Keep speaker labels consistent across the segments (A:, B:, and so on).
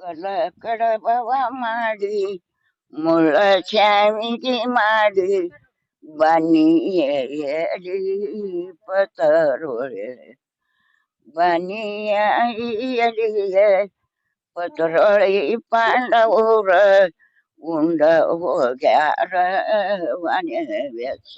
A: कल कडबवा माडी मुळच्या विधी माडी बानी येडी पतरोळ. बानी येडी पतरोळी पांडवूर उंड हो ग्यार वाण्य व्यस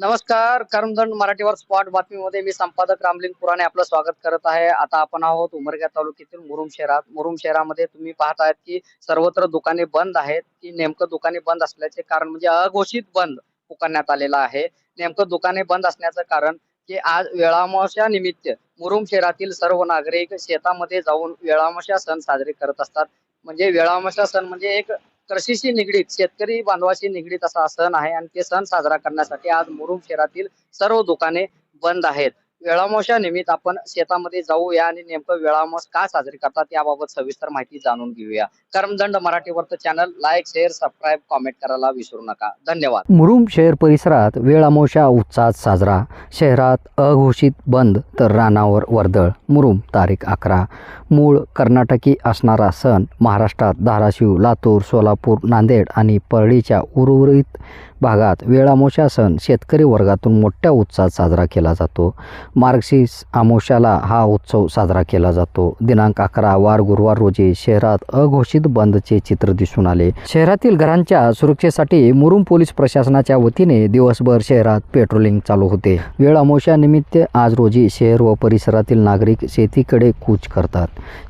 B: नमस्कार कर्मदंड मराठीवर स्पॉट बातमीमध्ये मी संपादक रामलिंग पुराणे आपलं स्वागत करत आहे. आता आपण आहोत उमरगा तालुक्यातील मुरुम शहरात. मुरुम शहरामध्ये तुम्ही पाहत आहात की सर्वत्र दुकाने बंद आहेत की नेमकं दुकाने बंद असल्याचे कारण म्हणजे अघोषित बंद पुकारण्यात आलेला आहे. नेमकं दुकाने बंद असण्याचं कारण की आज वेळामावस्या निमित्त मुरुम शहरातील सर्व नागरिक शेतामध्ये जाऊन वेळामावस्या सण साजरे करत असतात. म्हणजे वेळामावस्या सण म्हणजे एक कृषीशी निगडीत शेतकरी बांधवाशी निगडीत असा सण आहे आणि ते सण साजरा करण्यासाठी आज मुरुम शहरातील सर्व दुकाने बंद आहेत. वेळामोशा निमित्त आपण शेतामध्ये जाऊया आणि नेमकं वेळामोस का साजरी करतात याबाबत सविस्तर माहिती जाणून घेऊया. Karmadand मराठीवरचं channel like share subscribe comment करायला विसरू नका. धन्यवाद.
C: मुरुम शहर परिसरात वेळामोशा उत्साहात साजरा. शहरात अघोषित बंद तर रानावर वर्दळ. मुरुम तारीख अकरा. मूळ कर्नाटकी असणारा सण महाराष्ट्रात धाराशिव लातूर सोलापूर नांदेड आणि परळीच्या उर्वरित भागात वेळामोशा सण शेतकरी वर्गातून मोठ्या उत्साहात साजरा केला जातो. मार्गशीर्ष आमोशाला हा उत्सव साजरा केला जातो. दिनांक अकरा वार गुरुवार रोजी शहरात अघोषित बंदचे चित्र दिसून आले. शहरातील घरांच्या सुरक्षेसाठी मुरुम पोलीस प्रशासनाच्या वतीने दिवसभर शहरात पेट्रोलिंग चालू होते. वेळ अमावस्यानिमित्त आज रोजी शहर व परिसरातील नागरिक शेतीकडे कूच करतात.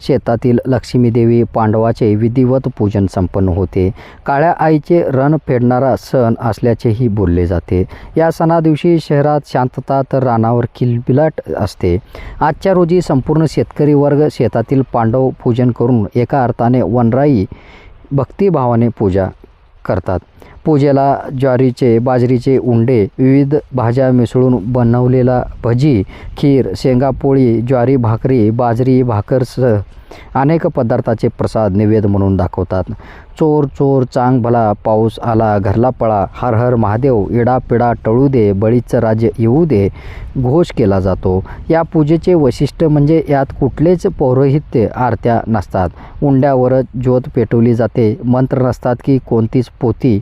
C: शेतातील लक्ष्मीदेवी पांडवाचे विधिवत पूजन संपन्न होते. काळ्या आईचे रण फेडणारा सण असल्याचेही बोलले जाते. या सणादिवशी शहरात शांतता तर रानावर किलबिलाट असते. आजच्या रोजी संपूर्ण शेतकरी वर्ग शेतातील पांडव पूजन करून एका अर्थाने वनराई भक्तिभावाने पूजा करतात. पूजेला ज्वारीचे बाजरीचे उंडे विविध भाज्या मिसळून बनवलेला भजी खीर शेंगापोळी ज्वारी भाकरी बाजरी भाकरसह अनेक पदार्थाचे प्रसाद निवेद म्हणून दाखवतात. चोर चोर चांग भला पाऊस आला घरला पळा हर हर महादेव इडा पिडा टळू दे बळीचं राज्य येऊ दे घोष केला जातो. या पूजेचे वैशिष्ट्य म्हणजे यात कुठलेच पौरोहित्य आरत्या नसतात. उंड्यावरच ज्योत पेटवली जाते. मंत्र नसतात की कोणतीच पोती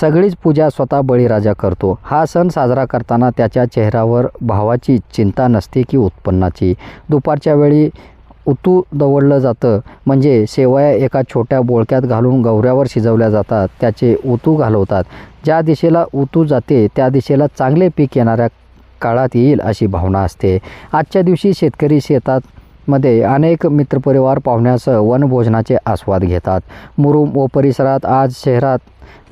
C: सगळीच पूजा स्वतः बळीराजा करतो. हा सण साजरा करताना त्याच्या चेहऱ्यावर भावाची चिंता नसते की उत्पन्नाची. दुपारच्या वेळी उतू दवडलं जातं. म्हणजे शेवया एका छोट्या बोळक्यात घालून गवऱ्यावर शिजवल्या जातात. त्याचे उतू घालवतात. ज्या दिशेला उतू जाते त्या दिशेला चांगले पीक येणाऱ्या काळात येईल अशी भावना असते. आजच्या दिवशी शेतकरी शेतात मध्ये अनेक मित्रपरिवार पाहुण्यासह वनभोजनाचे आस्वाद घेतात. मुरुम व परिसरात आज शहरात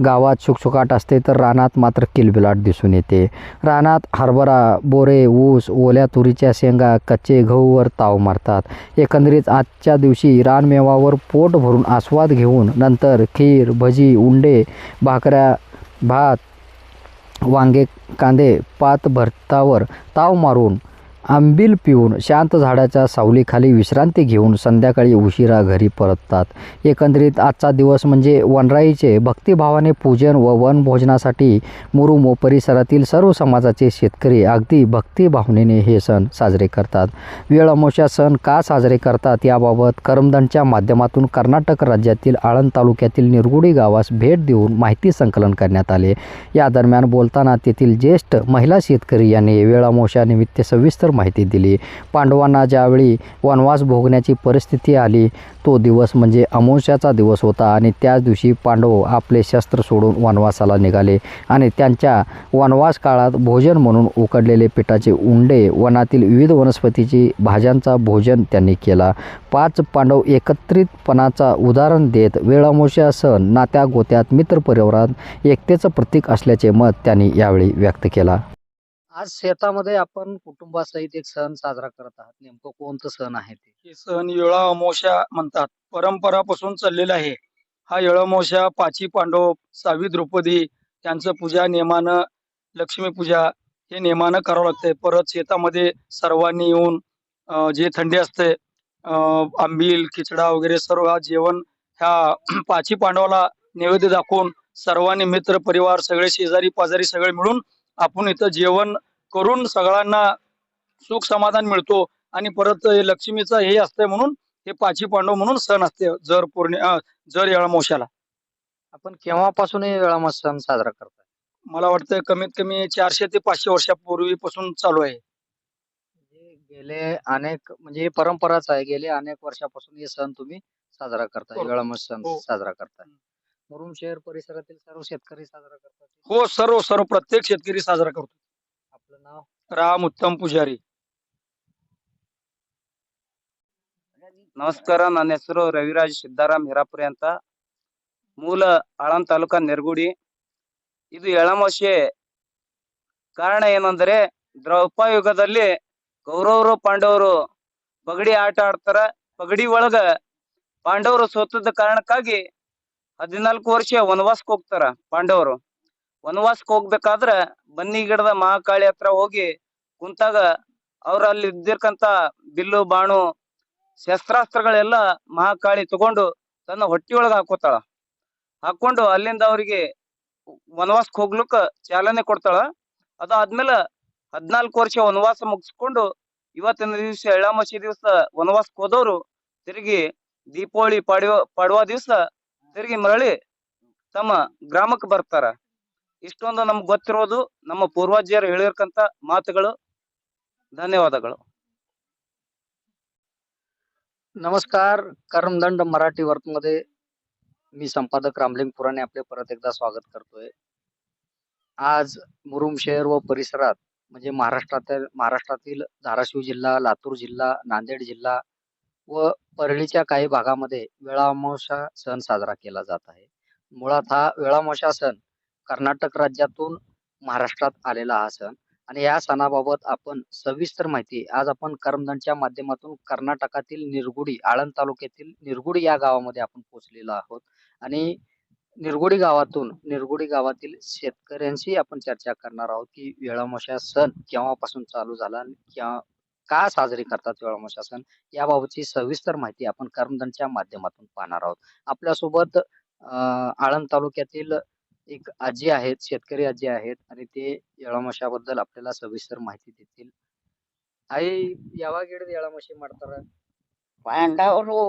C: गावात सुखसुखाट असते तर रानात मात्र किलबिलाट दिसून येते. रानात हरभरा बोरे ऊस ओल्या तुरीच्या शेंगा कच्चे गहूवर ताव मारतात. एकंदरीत आजच्या दिवशी रानमेवावर पोट भरून आस्वाद घेऊन नंतर खीर भजी उंडे भाकऱ्या भात वांगे कांदे पात भरतावर ताव मारून आंबील पिऊन शांत झाडाच्या सावलीखाली विश्रांती घेऊन संध्याकाळी उशिरा घरी परततात. एकंदरीत आजचा दिवस म्हणजे वनराईचे भक्तिभावाने पूजन व वनभोजनासाठी मुरुमो परिसरातील सर्व समाजाचे शेतकरी अगदी भक्तिभावनेने हे सण साजरे करतात. वेळ सण का साजरे करतात याबाबत करमदनच्या माध्यमातून कर्नाटक राज्यातील आळंद तालुक्यातील निरगुडी गावास भेट देऊन माहिती संकलन करण्यात आले. या दरम्यान बोलताना तेथील ज्येष्ठ महिला शेतकरी यांनी वेळामोशानिमित्त सविस्तर माहिती दिली. पांडवांना ज्यावेळी वनवास भोगण्याची परिस्थिती आली तो दिवस म्हणजे अमावस्याचा दिवस होता आणि त्याच दिवशी पांडव आपले शस्त्र सोडून वनवासाला निघाले आणि त्यांच्या वनवास काळात भोजन म्हणून उकडलेले पिठाचे उंडे वनातील विविध वनस्पतीची भाज्यांचा भोजन त्यांनी केला. पाच पांडव एकत्रितपणाचा उदाहरण देत वेळामोशा सण नात्या गोत्यात मित्रपरिवारात एकतेचं प्रतीक असल्याचे मत त्यांनी यावेळी व्यक्त केला.
B: आज शेतामध्ये आपण कुटुंबासहित एक सण साजरा करत आहात. नेमकं कोणतं सण आहे ते?
D: हे सण येळा अमावस्या म्हणतात. परंपरापासून चाललेला आहे. हा येळा अमावस्या पाची पांडव सावी द्रौपदी यांचं पूजा नेमानं लक्ष्मी पूजा हे नेमानं करावं लागतंय. परत शेतामध्ये सर्वांनी येऊन अं, जे थंडी असते अं, आंबील खिचडा वगैरे सर्व हा जेवण ह्या पाची पांडवाला नैवेद्य दाखवून सर्वांनी मित्र परिवार सगळे शेजारी पाजारी सगळे मिळून आपण इथं जेवण करून सगळ्यांना सुख समाधान मिळतो. आणि परत हे लक्ष्मीचं हे असतंय म्हणून हे पाची पांडव म्हणून सण असते जर पौर्णि अं, जर येळामोशाला
B: आपण केव्हापासून हे वेळामा सण साजरा करताय?
D: मला वाटतं कमीत कमी चारशे ते पाचशे वर्षापूर्वीपासून चालू आहे.
B: गेले अनेक म्हणजे ही परंपराच आहे गेले अनेक वर्षापासून हे सण तुम्ही साजरा करताय
D: हो.
B: वेळामा सण
D: हो.
B: साजरा करताय. मुरुम शहर परिसरातील सर्व शेतकरी साजरा करतात
D: हो सर्व सर्व प्रत्येक शेतकरी साजरा करतो
B: आपलं नाव
D: राम उत्तम पुजारी
E: ನಮಸ್ಕಾರ ನನ್ನ ಹೆಸರು ರವಿರಾಜ್ ಸಿದ್ದಾರಾಮ್ ಹಿರಾಪುರಿ ಅಂತ ಮೂಲ ಆಳಂದ್ ತಾಲೂಕಾ ನೆರಗುಡಿ ಇದು ಎಳಮೋಶೆ ಕಾರಣ ಏನಂದ್ರೆ ದ್ರೌಪಯುಗದಲ್ಲಿ ಕೌರವರು ಪಾಂಡವರು ಪಗಡಿ ಆಟ ಆಡ್ತಾರ ಪಗಡಿ ಒಳಗ ಪಾಂಡವರು ಸೋತದ ಕಾರಣಕ್ಕಾಗಿ ಹದಿನಾಲ್ಕು ವರ್ಷ ವನವಾಸಕ್ಕೆ ಹೋಗ್ತಾರ ಪಾಂಡವರು. ವನವಾಸಕ್ಕೆ ಹೋಗ್ಬೇಕಾದ್ರ ಬನ್ನಿ ಗಿಡದ ಮಹಾಕಾಳಿ ಹತ್ರ ಹೋಗಿ ಕುಂತಾಗ ಅವ್ರ ಅಲ್ಲಿ ಇದ್ದಿರ್ಕಂತ ಬಿಲ್ಲು, ಬಾಣು, ಶಸ್ತ್ರಾಸ್ತ್ರಗಳೆಲ್ಲ ಮಹಾಕಾಳಿ ತಗೊಂಡು ತನ್ನ ಹೊಟ್ಟಿಯೊಳಗ ಹಾಕೋತಾಳ. ಹಾಕೊಂಡು ಅಲ್ಲಿಂದ ಅವರಿಗೆ ವನವಾಸಕ್ಕೆ ಹೋಗ್ಲಿಕ್ಕ ಚಾಲನೆ ಕೊಡ್ತಾಳ. ಅದಾದ್ಮೇಲೆ ಹದಿನಾಲ್ಕು ವರ್ಷ ವನವಾಸ ಮುಗಿಸ್ಕೊಂಡು ಇವತ್ತಿನ ದಿವಸ ಎಳ್ಳಾಮಸಿ ದಿವಸ ವನವಾಸಕ್ಕೆ ಹೋದವರು ತಿರುಗಿ ದೀಪಾವಳಿ ಪಾಡುವ ಪಾಡುವ ದಿವಸ ತಿರುಗಿ ಮರಳಿ ತಮ್ಮ ಗ್ರಾಮಕ್ಕೆ ಬರ್ತಾರ ಇಷ್ಟೊಂದು ನಮ್ಗೆ ಗೊತ್ತಿರೋದು ನಮ್ಮ ಪೂರ್ವಜರು ಹೇಳಿರ್ಕಂತ ಮಾತುಗಳು ಧನ್ಯವಾದಗಳು
B: नमस्कार कर्मदंड मराठी वर्तमध्ये मी संपादक रामलिंग पुराणे आपले परत एकदा स्वागत करतोय आज मुरुम शहर व परिसरात म्हणजे महाराष्ट्रातील महाराष्ट्रातील धाराशिव जिल्हा लातूर जिल्हा नांदेड जिल्हा व परळीच्या काही भागामध्ये वेळामावशा सण साजरा केला जात आहे. मुळात हा वेळामावशा सण कर्नाटक राज्यातून महाराष्ट्रात आलेला हा सण आणि या सणाबाबत आपण सविस्तर माहिती आज आपण करमदंडच्या माध्यमातून कर्नाटकातील निरगुडी आळंद तालुक्यातील निरगुडी या गावामध्ये आपण पोहोचलेलो आहोत. आणि निरगुडी गावातून निरगुडी गावातील शेतकऱ्यांशी आपण चर्चा करणार आहोत की वेळामोशा सण केव्हापासून चालू झाला आणि केव्हा का साजरी करतात वेळामोशा सण याबाबतची सविस्तर माहिती आपण करमदंडच्या माध्यमातून पाहणार आहोत आपल्यासोबत अं, आळंद तालुक्यातील एक आजी आहेत शेतकरी आजी आहेत आणि ते ಎಳಮಶಾಬದ್ದಲ್ಲಿ आपल्याला सविस्तर माहिती देतील आई ಯಾವಾಗ ಹಿಡಿದು ಎಳಮಶಿ ಮಾಡ್ತಾರ
A: ಪಾಂಡವರು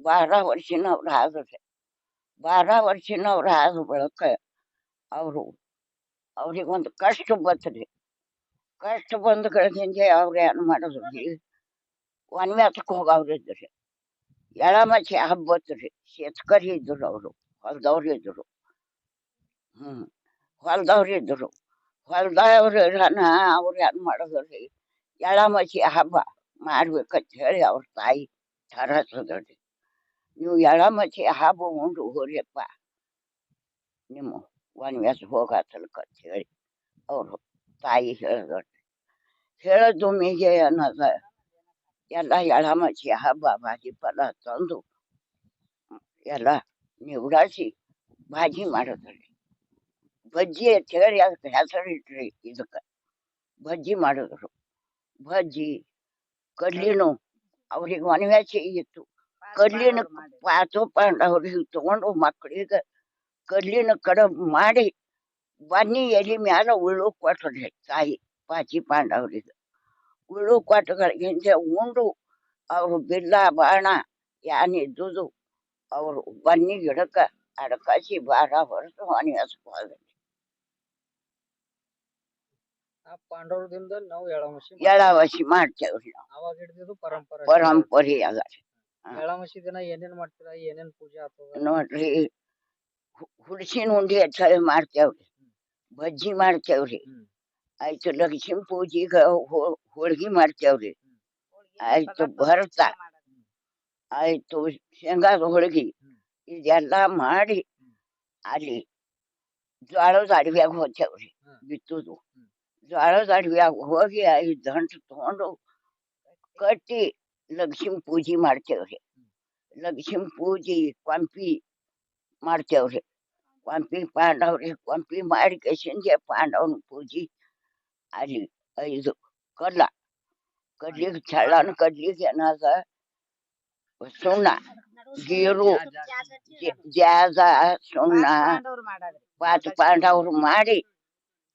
A: ಬಾರ ವರ್ಷನವ್ರು ಆದ್ರೆ ಬಾರ ವರ್ಷನವ್ರು ಆದ ಬಳಿಕ ಅವರು ಅವ್ರಿಗೊಂದು ಕಷ್ಟ ಬತ್ರಿ ಕಷ್ಟ ಬಂದ ಕಡೆದಿಂದ ಅವ್ರು ಏನು ಮಾಡಿದ್ರಿ ವನ್ವ್ಯಾಸಕ್ಕೆ ಹೋಗವ್ರಿದ್ರಿ ಎಳಮಚಿ ಹಬ್ಬ ಬತ್ರಿ ಶೇತಕರಿ ಇದ್ರು ಅವರು ಹೊಲ್ದವ್ರು ಇದ್ರು ಹ್ಮ್ ಹೊಲ್ದವ್ರು ಇದ್ರು ಹೊಲ್ದವ್ರು ಇರೋಣ ಅವ್ರು ಏನು ಮಾಡಿದ್ರಿ ಎಳಮಚಿ ಹಬ್ಬ ಮಾಡ್ಬೇಕಂತ ಹೇಳಿ ಅವ್ರ ತಾಯಿ ತರಸದ್ರಿ ನೀವು ಎಳಮಚಿ ಹಬ್ಬ ಉಂಡು ಹೋರಿಯಪ್ಪ ನಿಮ್ಮ ವನ್ವ್ಯಾಸ ಹೋಗತ್ತಲ್ಕಂತ ಹೇಳಿ ಅವರು ತಾಯಿ ಹೇಳಿದ್ರಿ ಹೇಳದ್ದು ಮೀಗೆ ಅನ್ನೋದ. ಎಲ್ಲ ಎಳಮಚಿ ಹಬ್ಬ ಭಾಜಿ ಫಲ ತಂದು, ಎಲ್ಲ ನಿವಡಾಸಿ ಭಾಜಿ ಮಾಡೋದ್ರಿ ಬಜ್ಜಿ ಅಂತ ಹೇಳಿ ಅದಕ್ಕೆ ಹೆಸರಿಟ್ರಿ ಇದಕ್ಕೆ. ಬಜ್ಜಿ ಮಾಡಿದ್ರು ಬಜ್ಜಿ, ಕಡ್ಲಿನು ಅವ್ರಿಗೆ ವನವ್ಯಾಸೆ ಇತ್ತು. ಕಡ್ಲಿನ ಪಾತು ಅವ್ರಿಗೆ ತಗೊಂಡು ಮಕ್ಕಳಿಗೆ ಕಡ್ಲಿನ ಕಡ ಮಾಡಿ ಬನ್ನಿ ಎಲಿ ಮ್ಯಾಲ ಉಳ್ಳು ಕೊಟ್ರಿ ತಾಯಿ. ಪಾಚಿ ಪಾಂಡವ್ರಿಗೆ ಉಳ್ಳು ಕೊಟ್ಟಗಳಿಗಿಂತ ಉಂಡು ಅವರು ಬಿಲ್ಲ ಬಾಣ ಯಾನ್ ಇದ್ದುದು ಅವರು ಬನ್ನಿ ಗಿಡಕ್ಕೆ ಅಡಕಾಸಿ ಬಾರ ಹೊರತು ವನವ್ಯಾಸಕ್ಕೆ ಹೋದ್ರಿ
B: ಆ ಪಾಂಡವರದಿಂದ ನಾವು ಎಳಮಸಿ
A: ಎಳವಸಿ ಮಾಡ್ತೇವ್ರಿ ನಾವು
B: ಅವಾಗ ಹಿಡಿದಿದ್ದು ಪರಂಪರೆ
A: ಪರಂಪರೆ ಅದ
B: ಎಳಮಸಿ ದಿನ ಏನೇನ್ ಮಾಡ್ತೀರಾ ಏನೇನ್ ಪೂಜೆ ಆಗ್ತದ
A: ನೋಡ್ರಿ ಹು- ಹುಡ್ಸಿನ ಉಂಡಿ ಹೆಚ್ಚಳಿ ಮಾಡ್ತೇವ್ರಿ ಬಜ್ಜಿ ಮಾಡ್ತೇವ್ರಿ
B: ಹ್ಮ್.
A: ಆಯ್ತು ಲಕ್ಷ್ಮೀ ಪೂಜಿಗ ಹೋ- ಹೋಳ್ಗಿ ಮಾಡ್ತೇವ್ರಿ ಆಯ್ತು ಭರತ ಆಯ್ತು ಶೇಂಗಾದ ಹೋಳ್ಗಿ
B: ಹ್ಮ್.
A: ಇದೆಲ್ಲ ಮಾಡಿ ಅಲ್ಲಿ ಜ್ವಾಳದ ಅಡವ್ಯಾಗ ಹೋಗ್ತೇವ್ರಿ
B: ಹ್ಮ್.
A: ಬಿತ್ತುದು
B: ಹ್ಮ್.
A: ಜ್ವಾಳದ ಅಡವ್ಯಾಗ ಹೋಗಿ ಐದು ದಂಟು ತಗೊಂಡು ಕಟ್ಟಿ ಲಕ್ಷ್ಮೀ ಪೂಜೆ ಮಾಡ್ತೇವ್ರಿ ಲಕ್ಷ್ಮೀ ಪೂಜೆ ಕೊಂಪಿ ಮಾಡ್ತೇವ್ರಿ ಕೊಂಪಿ ಪಾಂಡವ್ರಿ ಕೊಂಪಿ ಮಾಡಿ ಕಸಿಂದೆ ಪಾಂಡವನ ಪೂಜೆ ಅಲ್ಲಿ ಐದು ಕಲ್ಲ ಕಡ್ಲಿಗೆ ಚಳ್ಳನ ಕಡ್ಲಿಗೆ ಏನಾದ ಸುಣ್ಣ ಗೀರು ಜ- ಜಾಜ ಸುಣ್ಣ ಪಾತ ಪಾಂಡವ್ರು ಮಾಡಿ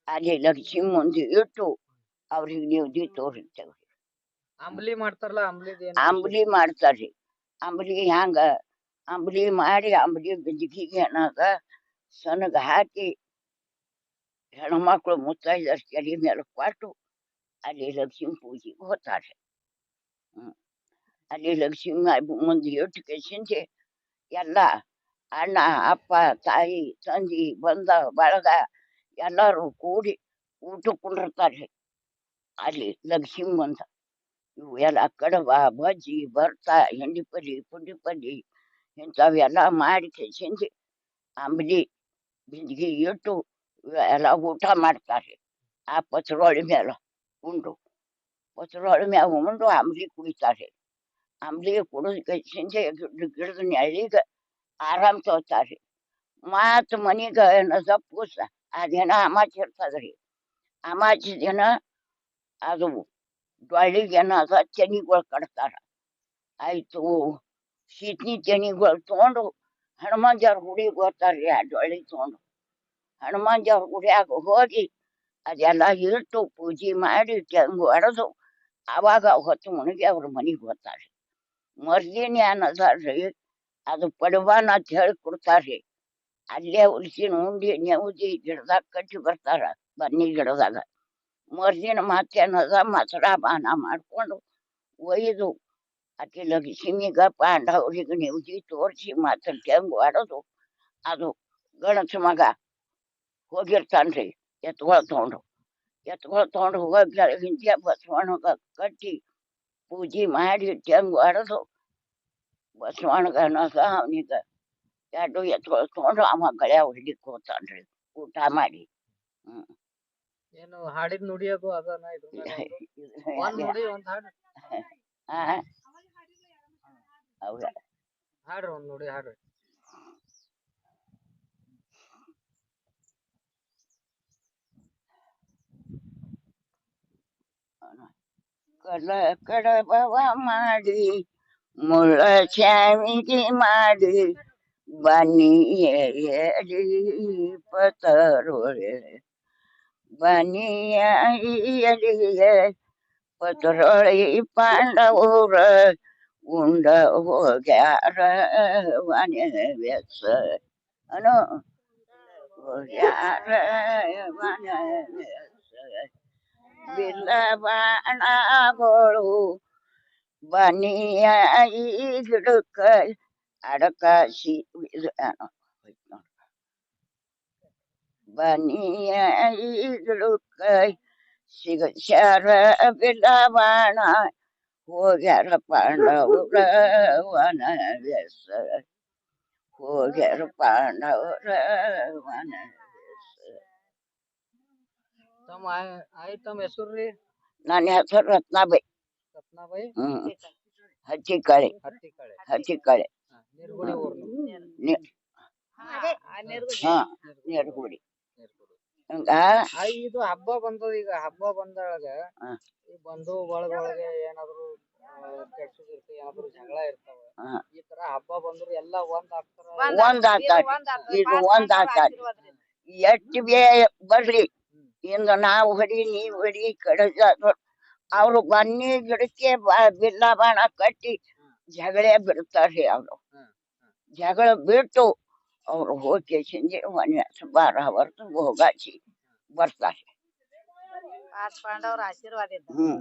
A: ಅಲ್ಲಿ ಲಕ್ಷ್ಮಿ ಮುಂದೆ ಇಟ್ಟು ಅವ್ರಿಗೆ ನಿವ್ದಿ ತೋರಿಸ್ತೇವ್ರಿ
B: ಅಂಬ್ಲಿ ಮಾಡ್ತಾರಲ್ಲ ಅಂಬ್ಲಿ ಏನ್
A: ಅಂಬ್ಲಿ ಮಾಡ್ತಾರ್ರಿ ಅಂಬ್ಲಿ ಹ್ಯಾಂಗ ಅಂಬ್ಲಿ ಮಾಡಿ ಅಂಬ್ಲಿ ಬಿಂದಿಗೆಗೆ ಏನಾದ ಸನಗ ಹಾಕಿ ಹೆಣ್ಮಕ್ಳು ಮುತ್ತೈದರ ತಲೆ ಮೇಲೆ ಕೊಟ್ಟು ಅಲ್ಲಿ ಲಕ್ಷ್ಮೀ ಪೂಜೆಗೆ ಹೋಗ್ತಾರೆ ಹ್ಮ್ ಅಲ್ಲಿ ಲಕ್ಷ್ಮೀ ಮುಂದೆ ಇಟ್ಟು ಕಸಿಂದೆ ಎಲ್ಲ ಅಣ್ಣ ಅಪ್ಪ ತಾಯಿ ತಂದಿ ಬಂದ ಬಳಗ ಎಲ್ಲರೂ ಕೂಡಿ ಊಟ ಕುಂಡಿರ್ತಾರೆ ಅಲ್ಲಿ ಲಕ್ಷ್ಮೀ ಬಂದ ಇವು ಎಲ್ಲ ಕಡಬ ಬಜ್ಜಿ ಭರ್ತ ಹಿಂಡಿ ಪಲ್ಲಿ ಪುಂಡಿ ಪಲ್ಲಿ ಇಂಥವೆಲ್ಲ ಮಾಡಿ ಕೆಸಿಂದು ಅಂಬಲಿ ಬಿಂದಿಗೆ ಇಟ್ಟು ಎಲ್ಲ ಊಟ ಮಾಡ್ತಾರೆ ಆ ಪತ್ರೊಳಿ ಮೇಲೆ ಉಂಡು ಪತ್ರೊಳಿ ಮ್ಯಾಗ ಉಂಡು ಅಂಬಲಿ ಕುಡಿತಾರೆ ಅಂಬಲಿ ಕುಡಿದು ಕೆಸಿಂದೆ ಗಿಡದ ನೆಳಿಗೆ ಆರಾಮ್ ತಗೋತಾರೆ ಮಾತು ಮನೆಗೆ ಏನದ ಪೂಸ ಆ ದಿನ ಅಮಾಚಿ ಇರ್ತದ್ರಿ ಅಮಾಚಿ ದಿನ ಅದು ಡೊಳ್ಳಿಗೆ ಏನದ ತೆನಿಗಳು ಕಟ್ತಾರ ಆಯ್ತು ಶೀತ್ನಿ ತೆನಿಗಳು ತಗೊಂಡು ಹನುಮಂಜವ್ರ ಗುಡಿಗೆ ಹೋಗ್ತಾರ್ರಿ ಆ ಡೊಳ್ಳಿ ತಗೊಂಡು ಹನುಮಂಜವ್ರ ಗುಡಿಯಾಗ ಹೋಗಿ ಅದೆಲ್ಲ ಇಟ್ಟು ಪೂಜೆ ಮಾಡಿ ತೆಂಗು ಹೊಡೆದು ಆವಾಗ ಹೊತ್ತು ಮುಣಗಿ ಅವ್ರ ಮನೆಗೆ ಹೋಗ್ತಾರೆ ಮರ್ದಿನ ಏನದಾರ್ರಿ ಅದು ಪಡವಾನ ಅಂತ ಹೇಳಿ ಕೊಡ್ತಾರ್ರಿ ಅಲ್ಲೇ ಉಲ್ಸಿನ ಉಂಡಿ ನೆವದಿ ಗಿಡದಾಗ ಕಟ್ಟಿ ಬರ್ತಾರ ಬನ್ನಿ ಗಿಡದಾಗ ಮರ್ದಿನ ಮತ್ತೇನದ ಮಸರ ಬಾನ ಮಾಡ್ಕೊಂಡು ಒಯ್ದು ಆಕೆ ಲಕ್ಷ್ಮಿಗ ಪಾಂಡವರಿಗೆ ನೆವದಿ ತೋರಿಸಿ ಮತ್ತೆ ತೆಂಗು ಹೊಡೆದು ಅದು ಗಣಸ ಮಗ ಹೋಗಿರ್ತಾನ್ರಿ. ಎತ್ಕೊಳ್ ತಗೊಂಡು. ಎತ್ಕೊಳ್ ತಗೊಂಡು ಹೋಗಿ ಹಿಂದೆ ಬಸವಣ್ಣಗ ಕಟ್ಟಿ ಪೂಜೆ ಮಾಡಿ ತೆಂಗು ಹೊಡೆದು ಬಸವಣ್ಣಗ ಅನ್ನೋದ ಅವನಿಗ ಎರಡು ಎತ್ಕೊಳ್ ತಗೊಂಡು ಅವ ಗಳ್ಯಾಗ ಹೊಡ್ಲಿಕ್ಕೆ ಹೋಗ್ತಾನ್ರಿ ಊಟ ಮಾಡಿ.
B: ಏನು ಹಾಡಿದ್ ನುಡಿಯೋದು ಅದನ್ನ ಮ್ಯಾಗ ಒಂದು? ನುಡಿ ಒಂದ್ ಹಾಡು.
A: ಆ ಹೌದಾ
B: ಹಾಡ್ರಿ ಒಂದ್ ನುಡಿ ಹಾಡ್ರಿ.
A: कल कड माडी मुळच्या विधी माडी बानी येडी पतरोळ बानी येडी पतरोळी पांडवोर उंड हो ग्यार वाने व्यस अनो हो ग्यार वाने व्यस ಅಡಕಾಸಿ ಇದು ಏನೋ ಹೋಯ್ತ್ ನೋಡು. ಬನಿಯ ಈ ಗಿಡಕ್ಕ ಸಿಗಸ್ಯಾರ ಬಿಲ್ಲ ಬಾಣ ಹೋಗ್ಯಾರ ಪಾಂಡವ್ರ ವನ ವ್ಯಸ ಹೋಗ್ಯಾರ ಪಾಂಡವ್ರ ವನ ವ್ಯಸ
B: ತಮ್ಮ ಆಯ್ತು ಆಯ್ ತಮ್ಮ ಹೆಸರು ರೀ
A: ನನ್ನ ಹೆಸರು ರತ್ನಾಬಾಯಿ.
B: ರತ್ನಾಬಾಯಿ?
A: ಹ್ಮ್. ಹಚ್ಚಿಕಾಳಿ
B: ಹತ್ತಿಕಾಳೆ.
A: ಹಚ್ಚಿಕಾಳಿ
B: ನಿರ್ಗುಡಿ
A: ನಿ- ಹಾ ನೀರ್ಗುಡಿ. ಹಂಗ?
B: ಆ ಇದು ಹಬ್ಬ ಬಂದದ ಈಗ ಹಬ್ಬ ಬಂದಾಗ ಬಂಧು ಬಳಗೊಳಗೆ ಏನಾದ್ರು ಏನಾದ್ರು ಜಗಳ ಇರ್ತಾವ. ಈ ತರ ಹಬ್ಬ ಬಂದ್ರು ಎಲ್ಲ ಒಂದ್ ಆಗ್ತಾರ.
A: ಒಂದ್ ಆಗ್ತಾರ ಒಂದ್ ಆತಾರಿ ಎಷ್ಟು ಬೇ ಬರ್ಲಿ. ಹೊಡಿ ನೀವ್ ಹೊಡಿ ಕಡಜ ಅವ್ರು ಬನ್ನಿ ಗಿಡಕ್ಕೆ ಬ- ಬಿಲ್ಲ ಬಾಣ ಕಟ್ಟಿ ಜಗಳೇ ಬಿಡ್ತಾರ್ರಿ ಅವ್ರು
B: ಹ್ಮ್,
A: ಜಗಳ ಬಿಟ್ಟು ಅವ್ರು ಹೋಗಿ ಸಂಜೆ ಒಣ ಬಾರ ಹೊರತು ಹೋಗಾಚಿ ಬರ್ತಾರೆ
F: ಪಾಂಚ್ ಪಾಂಡವ್ರ ಆಶೀರ್ವಾದ ಇದ್ದ
A: हम्म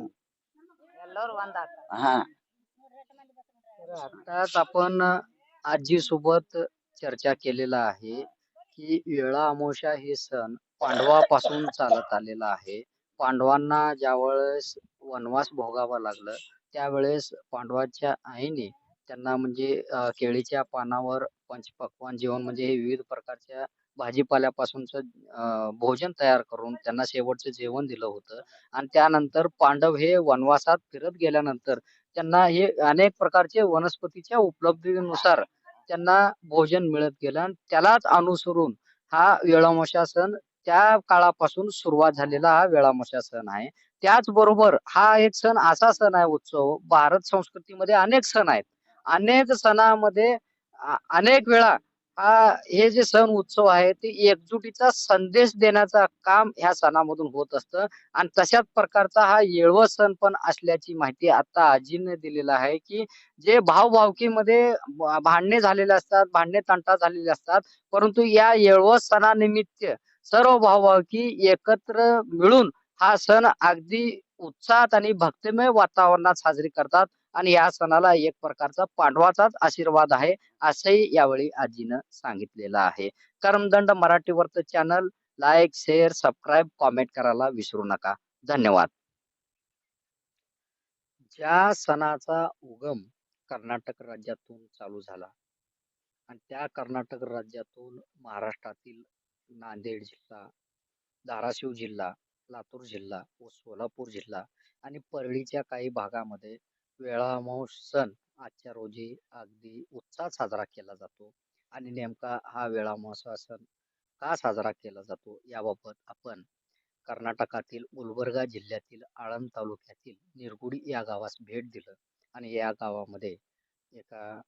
F: ಎಲ್ಲರೂ ಒಂದಾತ
A: हा
B: तर आताच आपण आजी सोबत चर्चा केलेला आहे की वेळा अमावस्या हे सण पांडवापासून चालत आलेला आहे. पांडवांना ज्यावेळेस वनवास भोगावा लागलं त्यावेळेस पांडवाच्या आईने त्यांना म्हणजे केळीच्या पानावर पंचपक्वान जेवण म्हणजे हे विविध प्रकारच्या भाजीपाल्यापासूनच भोजन तयार करून त्यांना शेवटचं जेवण दिलं होतं. आणि त्यानंतर पांडव हे वनवासात फिरत गेल्यानंतर त्यांना हे अनेक प्रकारचे वनस्पतीच्या उपलब्धीनुसार त्यांना भोजन मिळत गेलं आणि त्यालाच अनुसरून हा वेळामोशा सण त्या काळापासून सुरुवात झालेला हा वेळामोठ्या सण आहे. त्याचबरोबर हा एक सण असा सण आहे उत्सव भारत संस्कृतीमध्ये अनेक सण आहेत. अनेक सणामध्ये अनेक वेळा हा हे जे सण उत्सव आहे ते एकजुटीचा संदेश देण्याचा काम ह्या सणामधून होत असतं. आणि तशाच प्रकारचा हा येळव सण पण असल्याची माहिती आता आजीने दिलेला आहे की जे भावभावकीमध्ये भांडणे झालेले असतात भांडणे तंटा झालेले असतात परंतु या येळव सणानिमित्त सर्व भावभावकी एकत्र मिळून हा सण अगदी उत्साहात आणि भक्तिमय वातावरणात साजरी करतात आणि या सणाला एक प्रकारचा पांडवाचाच आशीर्वाद आहे असंही यावेळी आजीनं सांगितलेलं आहे. कर्मदंड मराठी वर्त channel like share subscribe comment करायला विसरू नका. धन्यवाद. ज्या सणाचा उगम कर्नाटक राज्यातून चालू झाला आणि त्या कर्नाटक राज्यातून महाराष्ट्रातील नांदेड जिल्हा धाराशिव जिल्हा लातूर जिल्हा व सोलापूर जिल्हा आणि परळीच्या काही भागामध्ये वेळामोश सण आजच्या रोजी अगदी उत्साहात साजरा केला जातो. आणि नेमका हा वेळामोसा सण का साजरा केला जातो याबाबत आपण कर्नाटकातील गुलबर्गा जिल्ह्यातील आळंद तालुक्यातील निरगुडी या गावास भेट दिलं. आणि या गावामध्ये एका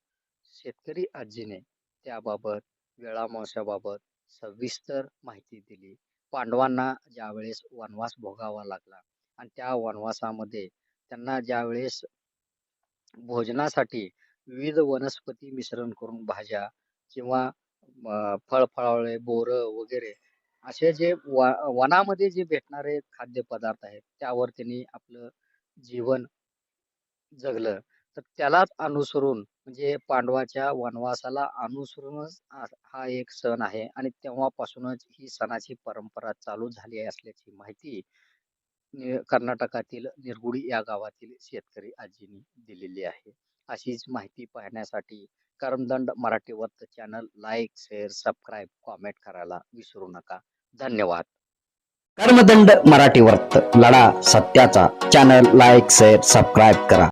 B: शेतकरी आजीने त्याबाबत वेळामोशाबाबत सविस्तर माहिती दिली. पांडवांना ज्यावेळेस वनवास भोगावा लागला आणि त्या वनवासामध्ये त्यांना ज्यावेळेस भोजनासाठी विविध वनस्पती मिश्रण करून भाज्या किंवा फळफळावळे बोर वगैरे असे जे व वनामध्ये जे भेटणारे खाद्यपदार्थ आहेत त्यावर त्यांनी आपलं जीवन जगलं. तर त्यालाच अनुसरून म्हणजे पांडवाच्या वनवासाला अनुसरूनच हा एक सण आहे आणि तेव्हापासूनच ही सणाची परंपरा चालू झाली असल्याची माहिती कर्नाटकातील निरगुडी या गावातील शेतकरी आजींनी दिलेली आहे. अशीच माहिती पाहण्यासाठी कर्मदंड मराठी वर्त channel like share subscribe comment करायला विसरू नका. धन्यवाद.
C: कर्मदंड मराठी वर्त लढा सत्याचा. चॅनल लाईक शेअर सबस्क्राईब करा.